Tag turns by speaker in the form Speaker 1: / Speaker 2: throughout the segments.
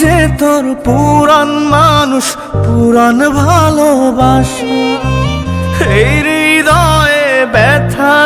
Speaker 1: যে তোর পুরান মানুষ পুরান ভালোবাসা।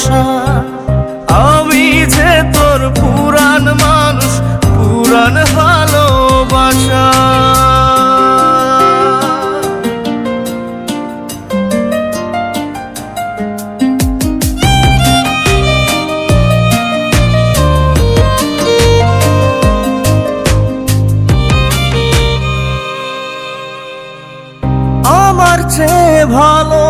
Speaker 1: আশা আমি যে তোর পুরান মানুষ পুরান ভালোবাসা। আমার চেয়ে ভালো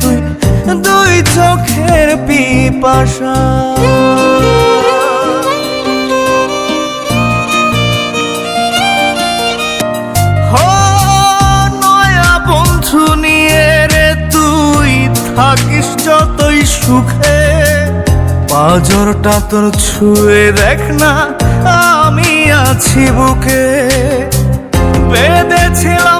Speaker 1: তুই দুই চোখের পিপাসা। থাকিস যতই সুখে। পাজরটা তোর ছুঁয়ে দেখ না, আমি আছি বুকে। বেঁধেছিলাম